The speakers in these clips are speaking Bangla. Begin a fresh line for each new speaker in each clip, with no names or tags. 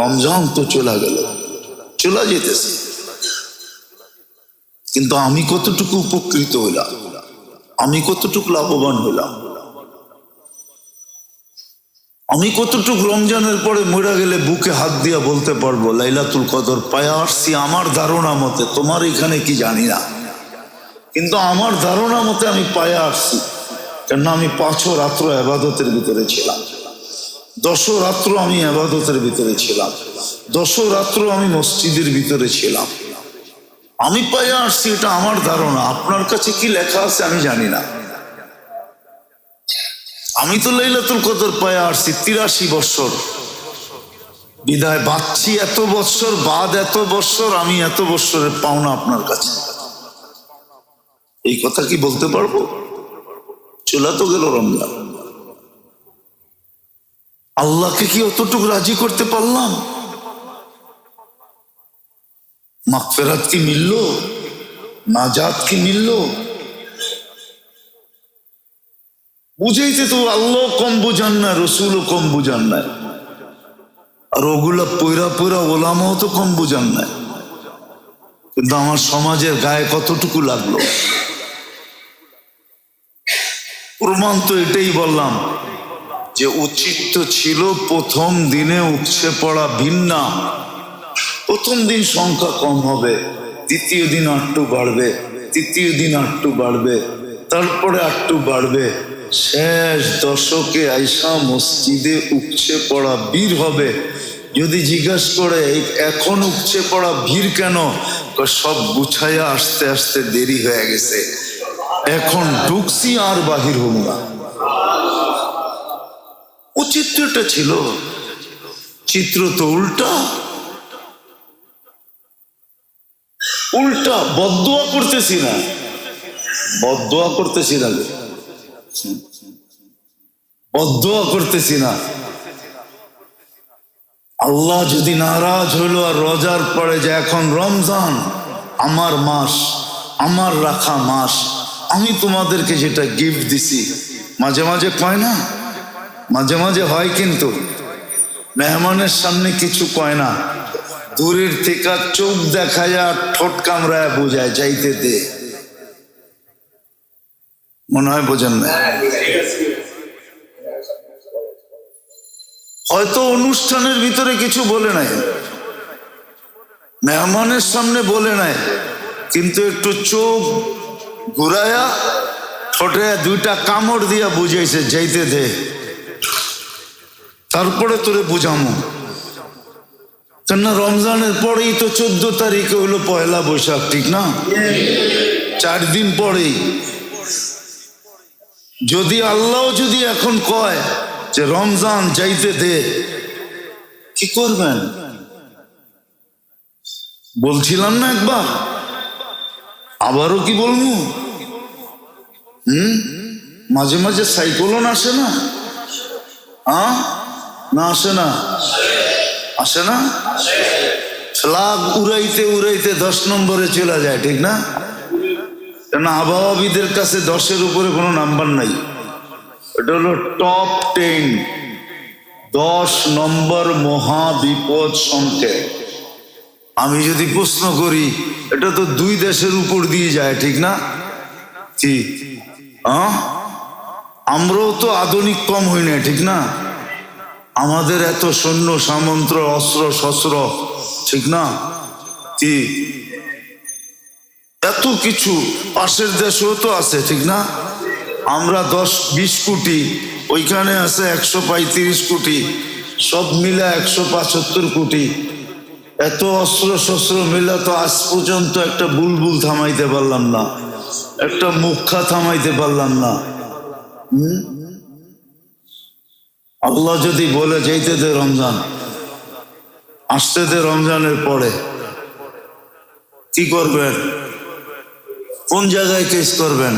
রমজান তো চলে গেল। চলে যেতেছে। কিন্তু আমি কতটুকু উপকৃত হইলাম? আমি কতটুকু লাভবান হইলাম? আমি কতটুকু রমজানের পরে মরে গেলে বুকে হাত দিয়া বলতে পারব, লাইলাতুল কদর পায়ে আসছি আমার ধারণা মতে, তোমার এখানে কি জানি না। কিন্তু আমার ধারণা মতে আমি পায়ে আসছি কেননা আমি পাঁচও রাত্র আবাদতের ভিতরে ছিলাম। দশ রাত্র আমি আবাদতের ভিতরে ছিলাম। দশ রাত্র আমি মসজিদের ভিতরে ছিলাম। আমি পায়ে আসছি, এটা আমার ধারণা। আপনার কাছে কি লেখা আছে আমি জানি না। আমি তো লাইলাতুল কদর পায়ে আসছি, তিরাশি বছর। বিদায় বাচ্ছি এত বছর, বাদ এত বছর, আমি এত বছরের পাওনা আপনার কাছে। এই কথা কি বলতে পারব? চলে তো গেল রমজান। আল্লাহকে কি অতটুকু রাজি করতে পারলাম? মাগফেরাত কি মিলল? নাজাত কি মিলল? বুঝাইতে তো আল্লাহ কম বুঝান না, রসুলও কম বুঝান না। আর ওগুলা পৈরা পৈরা ওলামাও তো কম বুঝান না। কিন্তু আমার সমাজের গায়ে কতটুকু লাগল? প্রমাণ তো এটাই বললাম। যে উচিত ছিল প্রথম দিনে উপছে পড়া ভিন্না। প্রথম দিন সংখ্যা কম হবে, দ্বিতীয় দিন আটটু বাড়বে, তৃতীয় দিন আটটু বাড়বে, তারপরে আটটু বাড়বে। শেষ দশকে আইসা মসজিদে উপচে পড়া বীর হবে। যদি জিজ্ঞাসা করে এখন উপচে পড়া ভিড় কেন? সব গুছাইয়া আসতে আসতে দেরি হয়ে গেছে। এখন ঢুকছি আর বাহির হব না। চিত্রটা ছিল। চিত্র তো উল্টা। উল্টা বদোয়া করতেছি না। বদোয়া করতেছি না। বদোয়া করতেছি না। আল্লাহ যদি নারাজ হইল আর রোজার পরে যে এখন রমজান, আমার মাস, আমার রাখা মাস, আমি তোমাদেরকে যেটা গিফট দিছি, মাঝে মাঝে কয় না? মাঝে মাঝে হয় কিন্তু। মেহমানের সামনে কিছু কয় না। দূরের থেকে চোখ দেখা দেখায়া ঠোঁট কামড়ায় বোঝায়, যাইতে দে। মনে হয় বোঝেন না। হয়তো অনুষ্ঠানের ভিতরে কিছু বলে নাই। মেহমানের সামনে বলে নাই, কিন্তু একটু চোখ ঘুরায়া ঠোঁটে দুইটা কামড় দিয়া বুঝাইছে, যাইতে দে। তারপরে তোরে বুঝামো। কেননা রমজানের পরেই তো চোদ্দ তারিখে হলো পয়লা বৈশাখ, ঠিক না? চার দিন পরেই। যদি আল্লাহ যদি এখন কয় যে রমজান যাইতে দে, কি করবেন? বলছিলাম না একবার। আবারও কি বলব? হুম? মাঝে মাঝে সাইক্লোন আসে না। হ্যাঁ না, আসে না? আসে না? ফ্লাগ উড়াইতে উড়াইতে দশ নম্বরে চলে যায়, ঠিক না? কেন আবহাওয়াবিদের কাছে দশের উপরে কোনো নাম্বার নাই। এটা হলো টপ টেন দশ নম্বর মহা বিপদ সংকেত। আমি যদি প্রশ্ন করি, এটা তো দুই দেশের উপর দিয়ে যায়, ঠিক না? কি হ্যাঁ আমরাও তো আধুনিক কম হই না ঠিক না? আমাদের এত সৈন্য, সামন্ত্র, অস্ত্র, শস্ত্র, ঠিক না? কি? এত কিছু পাশের দেশেও তো আছে, ঠিক না? আমরা দশ, বিশ কোটি, ওইখানে আছে একশো পঁয়ত্রিশ কোটি, সব মিলে একশো পঁচাত্তর কোটি। এত অস্ত্র, শস্ত্র মিলে তো আজ পর্যন্ত একটা বুলবুল থামাইতে পারলাম না, একটা মুখা থামাইতে পারলাম না। হুম? আল্লাহ যদি বলে যেতে দে রমজান। আসতে দে রমজানের পরে। কি করবেন? কোন জায়গায় কেস করবেন?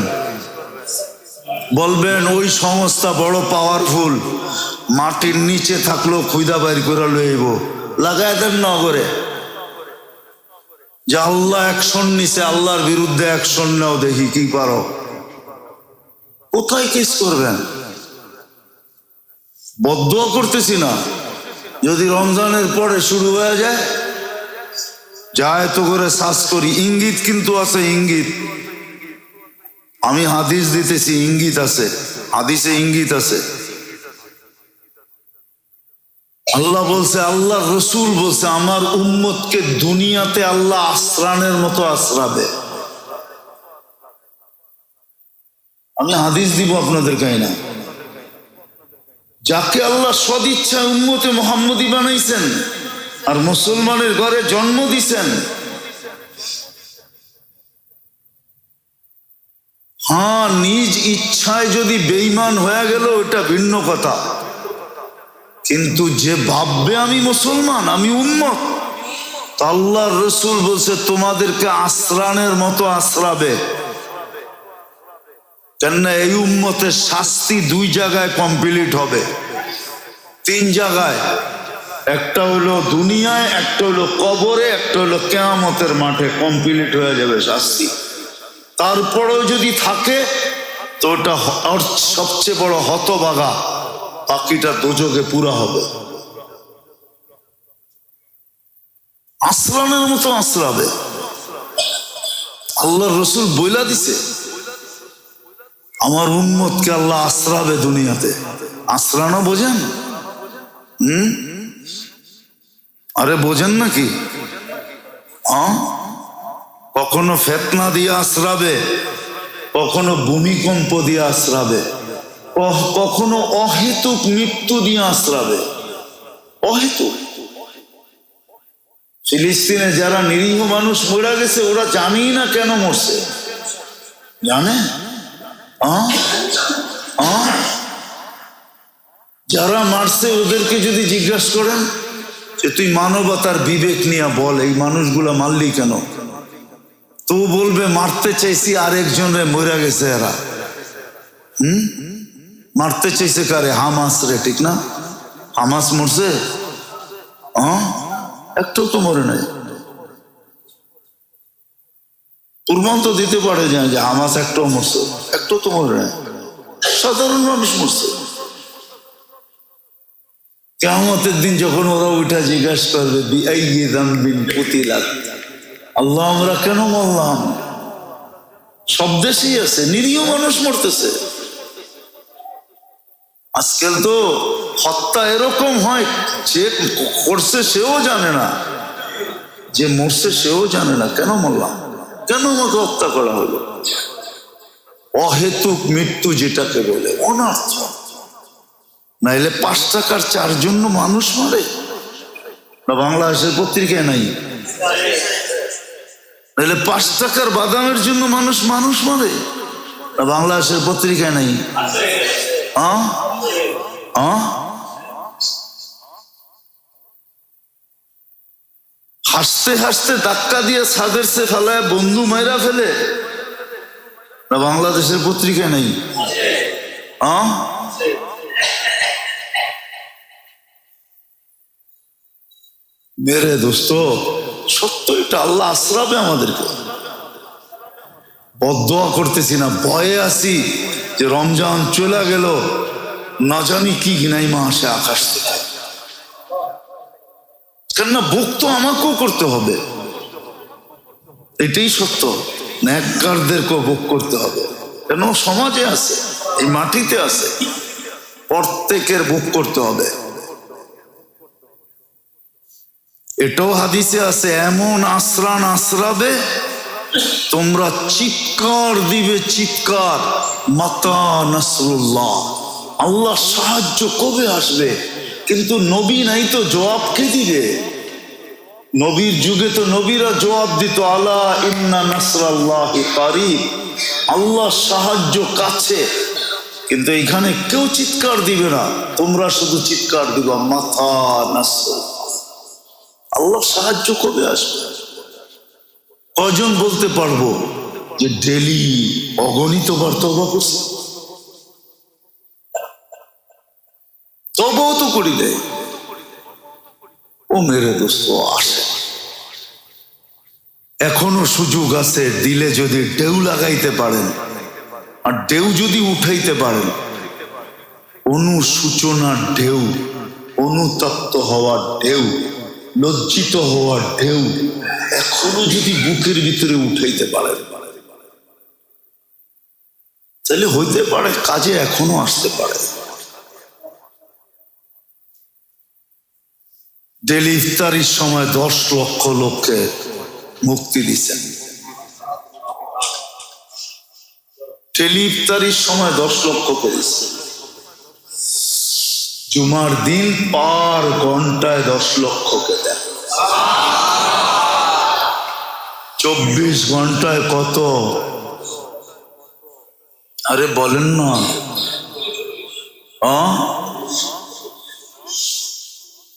বলবেন, ওই সংস্থা বড় পাওয়ারফুল মাটির নিচে থাকল খুদা বাইর করে লইব লাগাই দেন নগরে। যে আল্লাহ অ্যাকশন নিছে, আল্লাহর বিরুদ্ধে অ্যাকশন নাও দেখি, কি পারো? কোথায় কেস করবেন? বদুয়া করতেছি না। যদি রমজানের পরে শুরু হয়ে যায় যায় তো করে শ্বাস করি, ইঙ্গিত কিন্তু আছে, ইঙ্গিত। আমি হাদিস দিতেছি, ইঙ্গিত আছে, হাদিসে ইঙ্গিত আছে। আল্লাহ বলছে, আল্লাহ রসুল বলছে, আমার উম্মতকে দুনিয়াতে আল্লাহ আশ্রানের মতো আশ্রাবে আমি হাদিস দিব আপনাদের কাছে না যাকে আল্লাহ সদিচ্ছায় উন্মতে মোহাম্মদী বানাইছেন আর মুসলমানের ঘরে জন্ম দিছেন। হ্যাঁ নিজ ইচ্ছায় যদি বেইমান হয়ে গেল ওটা ভিন্ন কথা। কিন্তু যে ভাববে, আমি মুসলমান, আমি উম্মত, তা আল্লাহর রসুল বলছে, তোমাদেরকে আশ্রানের মতো আশ্রাবে। কেননা এই উম্মতের শাস্তি দুই জায়গায় কমপ্লিট হবে। তিন জায়গায়। একটা হলো দুনিয়ায়, একটা হলো কবরে, একটা হলো কেয়ামতের মাঠে কমপ্লিট হয়ে যাবে শাস্তি। তারপরেও যদি থাকে, তো ওটা সবচেয়ে বড় হতবাগা, বাকিটা দোজকে পুরা হবে। আশ্রানের মতো আশ্রাবে আল্লাহ রসুল বইলা দিছে। আমার উন্মতকে আল্লাহ আশ্রাবে দুনিয়াতে। আশ্রানো বোঝেন? হুম? আরে বোঝেন নাকি? কখনো ফেতনা দিয়ে আশ্রাবে, কখনো ভূমিকম্প দিয়ে আশ্রাবে কখ- কখনো অহেতুক মৃত্যু দিয়ে আশ্রাবে। অহেতুক। ফিলিস্তিনে যারা নিরীহ মানুষ মরে গেছে, ওরা জানেই না কেন মরছে। জানে? যারা মারছে ওদেরকে যদি জিজ্ঞাসা করেন যে তুই মানবতার বিবেক নিয়ে বল, এই মানুষগুলা মারলি কেন? তো বলবে, মারতে চাইছি আরেকজনে মরে গেছে এরা। হুম? মারতে চাইছে কারে? হামাস রে, ঠিক না? হামাস মরছে? হ্যাঁ একটু তো মরে নাই। প্রমাণ তো দিতে পারে যে হামাস একটাও মরছে একটু তো মরে নাই। সাধারণ মানুষ মরছে। কেমতের দিন যখন ওরা ওইটা জিজ্ঞাসা করবে আল্লাহ, আমরা কেন মরলাম? সব দেশেই আছে, নিরীহ মানুষ মরতেছে। আজকাল তো হত্যা এরকম হয়, যে করছে সেও জানে না। যে মরছে সেও জানে না, কেন মরলাম? কেন আমাকে হত্যা করা হলো। অহেতুক মৃত্যু যেটাকে বলে, অনর্থ। নাইলে পাঁচ টাকার চার জন্য মানুষ মারে। না বাংলাদেশের পত্রিকায় নাই। নাইলে পাঁচ টাকার বাদামের জন্য মানুষ মানুষ মারে। না বাংলাদেশের পত্রিকায় নাই। আহ হাসতে হাসতে ধাক্কা দিয়ে ছাদের সে ফেলায় বন্ধু মাইরা ফেলে। বাংলাদেশের পত্রিকা নেই। মেরে দোস্ত, সত্য এটা, আল্লাহ আশ্রাবে আমাদেরকে। বদোয়া করতেছি না, ভয়ে আছি যে রমজান চলে গেল, না জানি কি কিনাই মা আসে আকাশ থেকে। কেননা ভোগ তো আমাকেও করতে হবে। এটাই সত্য। ন্যাককারদেরকেও ভোগ করতে হবে। কেন সমাজে আছে, এই মাটিতে আছে। প্রত্যেকের ভোগ করতে হবে। এটাও হাদিসে আছে, এমন আশ্রান আশ্রাবে তোমরা চিৎকার দিবে, চিৎকার মাতা নাসরুল্লাহ। আল্লাহ সাহায্য কবে আসবে? কিন্তু নবী নাই তো জবাব কে দিবে? নবীর যুগে তো নবীরা জবাব দিত আল্লাহ ইন্না নাসরাল্লাহ কারিব। আল্লাহ সাহায্য কাছে। কিন্তু এখানে কেউ চিৎকার দিবে না, তোমরা শুধু চিৎকার দিবা, মাথা নাসর। আল্লাহ সাহায্য কবে আসবে? কজন বলতে পারব যে ডেলি অগণিত বার তবা করছে? তবও তো করি ও মেরে দোস্ত, আসে। এখনও সুযোগ আছে, দিলে যদি ঢেউ লাগাইতে পারেন, আর ঢেউ যদি উঠাইতে পারেন অনুসূচনার ঢেউ, অনুতপ্ত হওয়ার ঢেউ, লজ্জিত হওয়ার ঢেউ, এখনও যদি বুকের ভিতরে উঠাইতে পারে তাহলে হইতে পারে, কাজে এখনও আসতে পারে। ডেলি ইফতারির সময় দশ লক্ষ লোককে মুক্তি দিচ্ছেন। ডেলি ইফতারির সময় দশ লক্ষ করেছে জুমার দিন পার ঘন্টায় দশ লক্ষকে দেন। চব্বিশ ঘন্টায় কত? আরে বলেন না?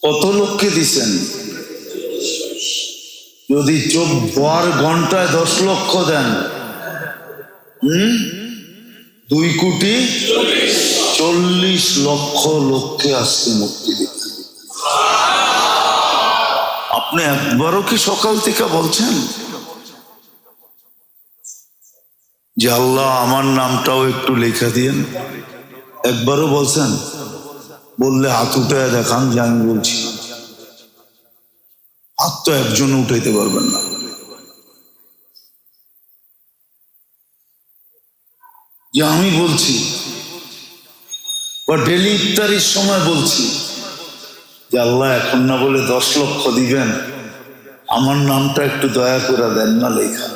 কত লোককে দিছেন। যদি চব্বার ঘন্টায় দশ লক্ষ দেন, হুম? দুই কোটি চল্লিশ লক্ষ লোককে আজকে মুক্তি দিচ্ছেন আপনি একবারও কি সকাল থেকে বলছেন? যে আল্লাহ আমার নামটাও একটু লেখা দিয়েন। একবারও বলছেন? বললে হাত উঠে দেখান যে আমি বলছি। হাত তো একজন উঠাইতে পারবেন না। যে আমি বলছি, বা ডেলি ইফতারির সময় বলছি, যে আল্লাহ এখন না বলে দশ লক্ষ দিবেন, আমার নামটা একটু দয়া করে দেন না লেখা।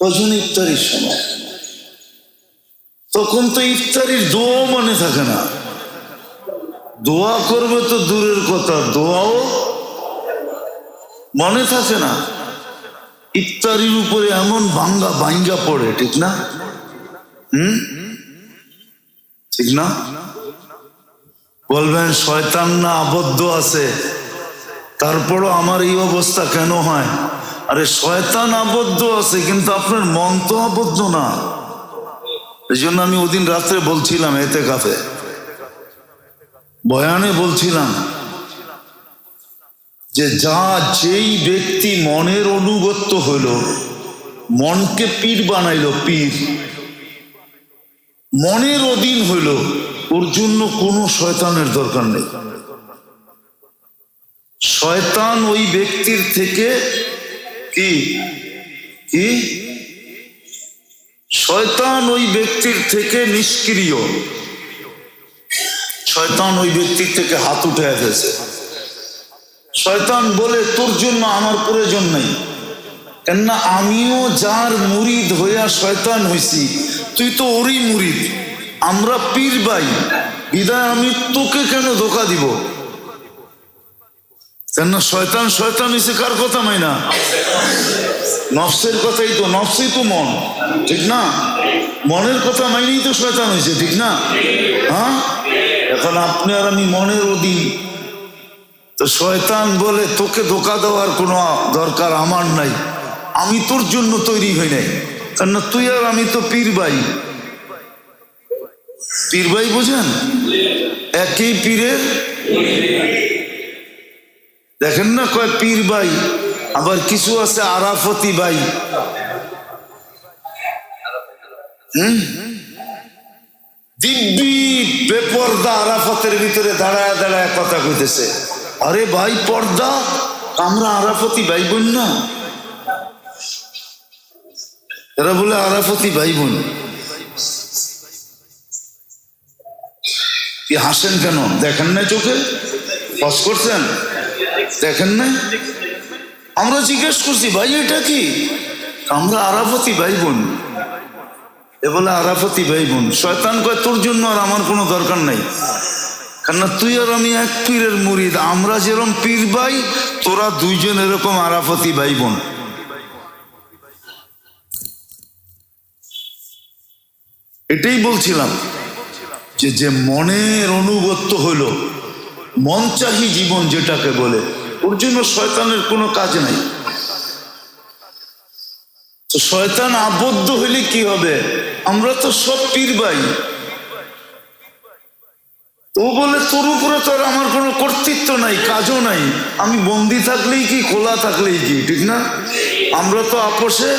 কজন ইফতারির সময়? তখন তো ইফতারির দোয়াও মনে থাকে না। দোয়া করবে তো দূরের কথা, দোয়াও মনে থাকে না। ইফতারির উপরে এমন ভাঙ্গা ভাঙ্গা পড়ে, ঠিক না? হুম? ঠিক না? বলবেন, শয়তান না আবদ্ধ আছে, তারপরও আমার এই অবস্থা কেন হয়? আরে, শয়তান আবদ্ধ আছে, কিন্তু আপনার মন তো আবদ্ধ না। এই জন্য আমি ওদিন রাত্রে বলছিলাম এতে কাফে বয়ানে বলছিলাম যে যা যেই ব্যক্তি মনের অনুগত্য হইল মনকে পীর বানাইল পীর, মনের অধীন হইল ওর জন্য কোনো শয়তানের দরকার নেই। শয়তান ওই ব্যক্তির থেকে কি? কি? শয়তান ওই ব্যক্তির থেকে নিষ্ক্রিয়। শয়তান ওই ব্যক্তির থেকে হাত উঠে ফেলছে। শয়তান বলে, তোর জন্য আমার প্রয়োজন নেই। কেননা আমিও যার মুরিদ হইয়া শয়তান হইছি, তুই তো ওরই মুরিদ। আমরা পীর ভাই, বিদায় আমি তোকে কেন ধোকা দিব? কেননা শয়তান শয়তান হয়েছে কার কথা মাইনা নফসের কথাই তো, নফসই তো মন, ঠিক না? মনের কথা মাইনেই তো শয়তান হয়েছে ঠিক না? হ্যাঁ? এখন আপনি আর আমি মনের অধীন। তো শয়তান বলে, তোকে ধোকা দেওয়ার কোনো দরকার আমার নাই। আমি তোর জন্য তৈরি হই নাই। কেননা তুই আর আমি তো পীর ভাই। পীর ভাই বোঝেন? একই পীরের? দেখেন না কয় পীর ভাই, আবার কিছু আছে আরাফতি ভাই। হুম? দিব্যি বেপর্দা আরাফতের ভিতরে দাঁড়ায় দাঁড়ায় কথা কইতেছে। আরে ভাই, পর্দা? আমরা আরাফতি ভাই বোন না। এরা বলে আরাফতি ভাই বোন কি হাসেন কেন? দেখেন না চোখে? পস করছেন? দেখেন না আমরা জিজ্ঞেস করছি, ভাই, এটা কি? আমরা আরাফতি ভাই বোন এ বলে, আরাফতি ভাই বোন শয়তান কয়, তোর জন্য আর আমার কোনো দরকার নাই। কেননা তুই আর আমি এক পীরের মুরিদ, আমরা যেরকম পীর ভাই, তোরা দুইজন এরকম আরাফতি ভাই বোন এটাই বলছিলাম যে যে মনের অনুগত্য হলো মন চাহি জীবন যেটাকে বলে, ওর জন্য শয়তানের কোনো কাজ নাই। তো শয়তান আবদ্ধ হইলে কি হবে? আমরা তো সব পীর ভাই। ও বলে, তোর উপরে তো আর আমার কোনো কর্তৃত্ব নাই, কাজও নাই। আমি বন্দি থাকলেই কি, খোলা থাকলেই কি, ঠিক না? আমরা তো আপোষে।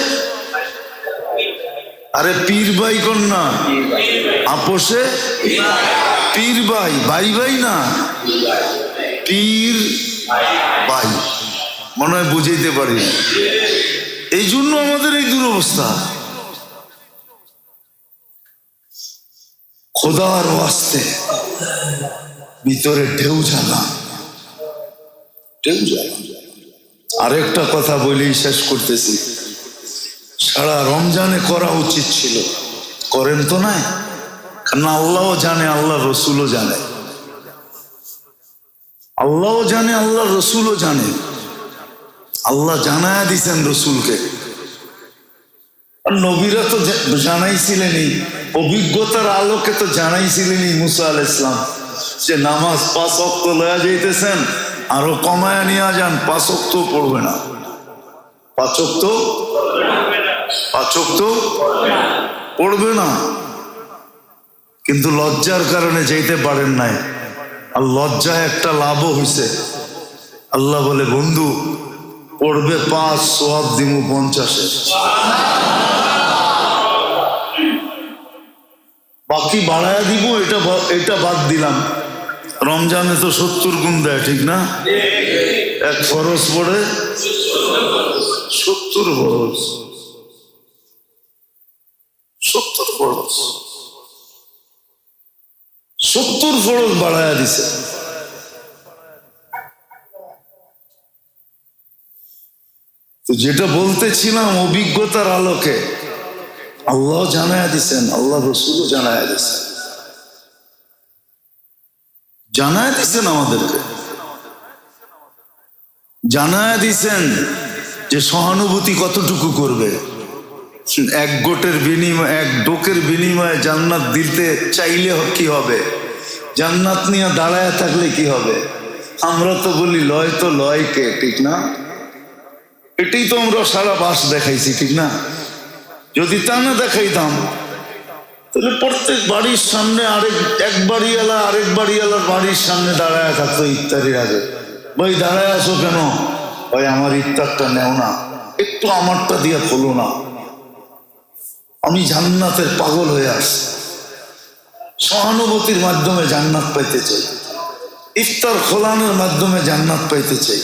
আরে পীর ভাই কন্যা, আপোষে? পীর ভাই ভাই ভাই না? পীর ভাই। মনে হয় বুঝাইতে পারি। এই জন্য আমাদের এই দুরবস্থা। খোদার ওয়াস্তে, ভিতরে ঢেউ ঝালা ঢেউ ঝালা আরেকটা কথা বলেই শেষ করতেছি। সারা রমজানে করা উচিত ছিল। করেন তো নাই? কারণ আল্লাহও জানে আল্লাহ রসুলও জানে। আল্লাহও জানে আল্লাহ রসুলও জানে। আল্লাহ জানায়া দিছেন রসুলকে। নবীরা তো জানাইছিলেনই, অভিজ্ঞতার আলোকে তো জানাইছিলেনই মুসা আল ইসলাম যে নামাজ পাঁচ অক্ত লয়া যাইতেছেন, আরও কমায়া নিয়ে যান, পাঁচ অক্ত পড়বে না। পাঁচ অক্ত পাঁচ অক্ত পড়বে না। কিন্তু লজ্জার কারণে যেতে পারেন নাই। আর লজ্জায় একটা লাভও হয়েছে আল্লাহ বলে, বন্ধু পড়বে পাঁচ সোয়াব দিমু পঞ্চাশে বাকি বাড়ায় দিব এটা এটা বাদ দিলাম। রমজানে তো সত্তর গুণ দেয়, ঠিক না? এক ফরজ পড়ে, সত্তর ফরজ। সত্তর ফরজ। সত্তর ফরজ বাড়ায়া দিছে। তো যেটা বলতেছিলাম অভিজ্ঞতার আলোকে, আল্লাহ জানায়া দিছেন, আল্লাহ রসুলও জানায়া দিছেন। জানায়া দিছেন আমাদেরকে। জানায়া দিছেন যে সহানুভূতি কতটুকু করবে। এক গোটের বিনিময়, এক ডোকের বিনিময়ে জান্নাত দিতে চাইলে কি হবে? জান্নাত নিয়ে দাঁড়ায় থাকলে কি হবে? আমরা তো বলি, লয় তো লয় কে ঠিক না? এটাই তো আমরা সারা বাস দেখাইছি, ঠিক না? যদি তা না দেখাইতাম, তাহলে প্রত্যেক বাড়ির সামনে আরেক, এক বাড়িওয়ালা, আরেক বাড়িওয়ালার বাড়ির সামনে দাঁড়ায় থাকতো ইত্যাদির আগে। ভাই, দাঁড়ায় আসো কেন? ভাই, আমার ইত্যারটা নেও না। একটু আমারটা দিয়ে খোলো না। আমি জান্নাতের পাগল হয়ে আসছি। সহানুভূতির মাধ্যমে জান্নাত পাইতে চাই। ইফতার খোলানোর মাধ্যমে জান্নাত পাইতে চাই।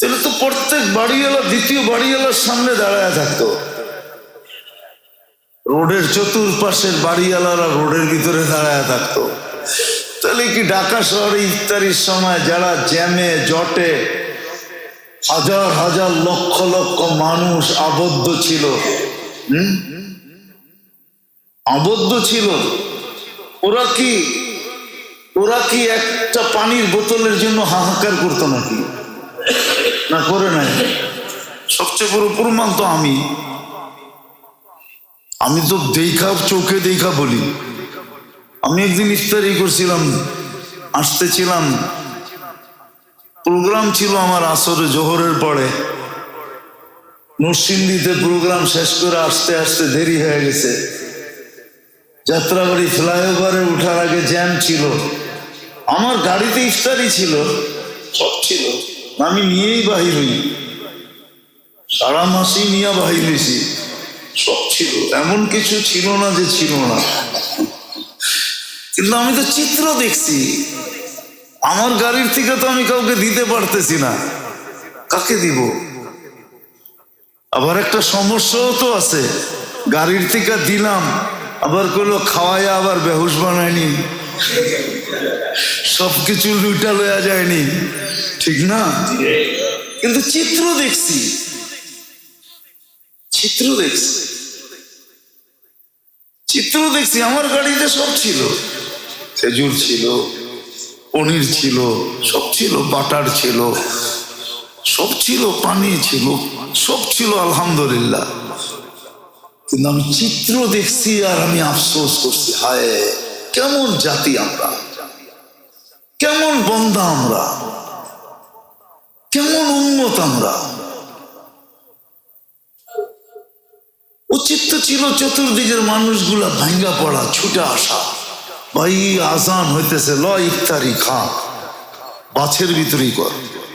তাহলে তো প্রত্যেক বাড়িওয়ালা, দ্বিতীয় বাড়িওয়ালার সামনে দাঁড়ায় থাকতো। রোডের চতুর্পাশের বাড়িওয়ালারা রোডের ভিতরে দাঁড়ায় থাকতো। তাহলে কি ঢাকা শহরে ইফতারির সময় যারা জ্যামে, জটে, হাজার হাজার লক্ষ লক্ষ মানুষ আবদ্ধ ছিল আবদ্ধ ছিল। ওরা কি ওরা কি একটা পানির বোতলের জন্য হাহাকার করতো নাকি? না করে নাই। সবচেয়ে বড় প্রমাণ তো আমি। আমি তো দেখা, চোখে দেখা বলি। আমি একদিন ইফতারি করছিলাম, আসতেছিলাম। প্রোগ্রাম ছিল আমার আসরে, জোহরের পরে। নরসিংদীতে প্রোগ্রাম শেষ করে আসতে আসতে দেরি হয়ে গেছে। যাত্রাবাড়ি ফ্লাইওভারে ওঠার আগে জ্যাম ছিল। আমার গাড়িতে ইফতারি ছিল, সব ছিল। আমি নিয়েই বাহির হই সারা মাসেই নিয়ে বাহির হয়েছি সব ছিল, এমন কিছু ছিল না যে ছিল না। কিন্তু আমি তো চিত্র দেখছি। আমার গাড়ির থেকে তো আমি কাউকে দিতে পারতেছি না। কাকে দিব? আবার একটা সমস্যাও তো আছে। গাড়ির থেকে দিলাম, আবার কোনো খাওয়াই আবার বেহুশ বানায়নি সবকিছু লুইটা লয়া যায়নি। ঠিক না? কিন্তু চিত্র দেখছি। চিত্র দেখছি। চিত্র দেখছি, আমার গাড়িতে সব ছিল। খেজুর ছিল, পনির ছিল, সব ছিল, বাটার ছিল, সব ছিল, পানি ছিল, সব ছিল, আলহামদুলিল্লাহ। কিন্তু আমি চিত্র দেখছি আর আমি আফসোস করছি, হায়। কেমন জাতি আমরা? কেমন বন্ধা আমরা? কেমন উন্নত আমরা? উচিত ছিল চতুর্দিকের মানুষগুলা ভাঙ্গা পড়া, ছুটে আসা। ভাই, আজান হইতেছে, ল ইফতারি খা। বাছের ভিতরেই কর।